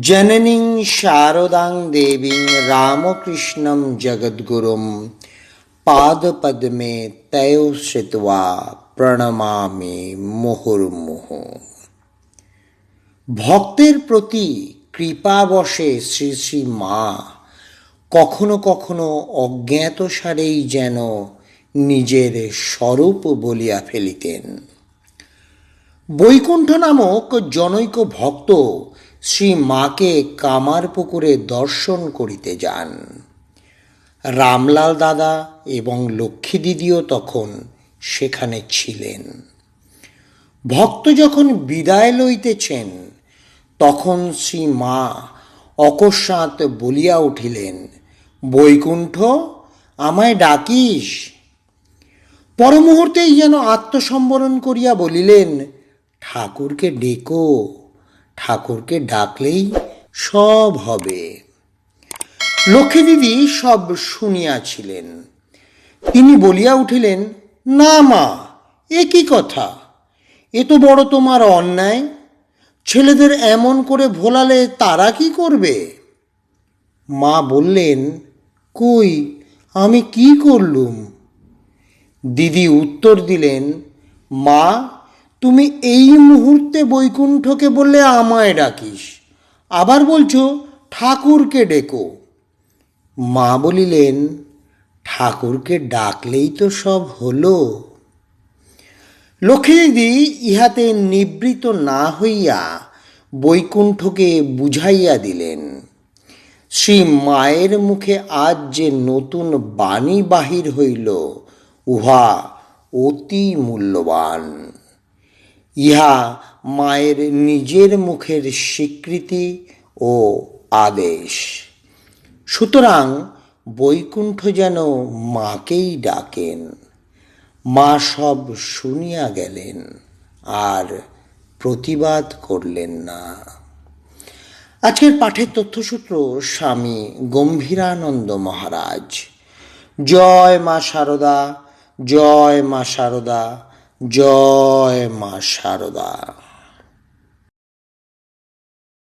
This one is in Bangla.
জননীং শারদাং দেবীং রামকৃষ্ণম জগদ্গুরুম। পাদপদ্মে তয় শ্রিত্বা প্রণমামি মুহুর্মুহ। ভক্তের প্রতি কৃপাবশে শ্রী শ্রী মা, কখনো কখনো অজ্ঞাতসারেই যেন নিজের স্বরূপ বলিয়া ফেলিতেন। বৈকুণ্ঠ নামক জনৈক ভক্ত শ্রী মাকে কামার পুকুরে দর্শন করিতে যান। রামলাল দাদা এবং লক্ষ্মী দিদিও তখন সেখানে ছিলেন। ভক্ত যখন বিদায় লইতেছেন, তখন শ্রী মা অকস্মাৎ বলিয়া উঠিলেন, বৈকুণ্ঠ, আমায় ডাকিস? পরমুহূর্তেই যেন আত্মসম্বরণ করিয়া বলিলেন, ঠাকুরকে ডেকো। ঠাকুরকে ডাকলেই সব হবে। লক্ষ্মী দিদি সব শুনিয়াছিলেন। তিনি বলিয়া উঠিলেন, না মা, এ কি কথা? এ তো বড় তোমার অন্যায়। ছেলেদের এমন করে ভোলালে তারা কি করবে? মা বললেন, কই, আমি কি করলুম? দিদি উত্তর দিলেন, মা তুমি এই মুহূর্তে বৈকুণ্ঠকে বললে আমায় ডাকিস। আবার বলছো, ঠাকুরকে ডেকো। মা বলিলেন, ঠাকুরকে ডাকলেই তো সব হলো। লক্ষ্মীদিদি ইহাতে নিবৃত না হইয়া বৈকুণ্ঠকে বুঝাইয়া দিলেন, শ্রী মায়ের মুখে আজ যে নতুন বাণী বাহির হইল, উহা অতি মূল্যবান। ইহা মায়ের নিজের মুখের স্বীকৃতি ও আদেশ। সুতরাং বৈকুণ্ঠ যেন মাকেই ডাকেন, মা সব শুনিয়া গেলেন আর প্রতিবাদ করলেন না। আজকের পাঠের তথ্যসূত্র স্বামী গম্ভীরানন্দ মহারাজ। জয় মা শারদা জয় মা শারদা জয় মা শারদা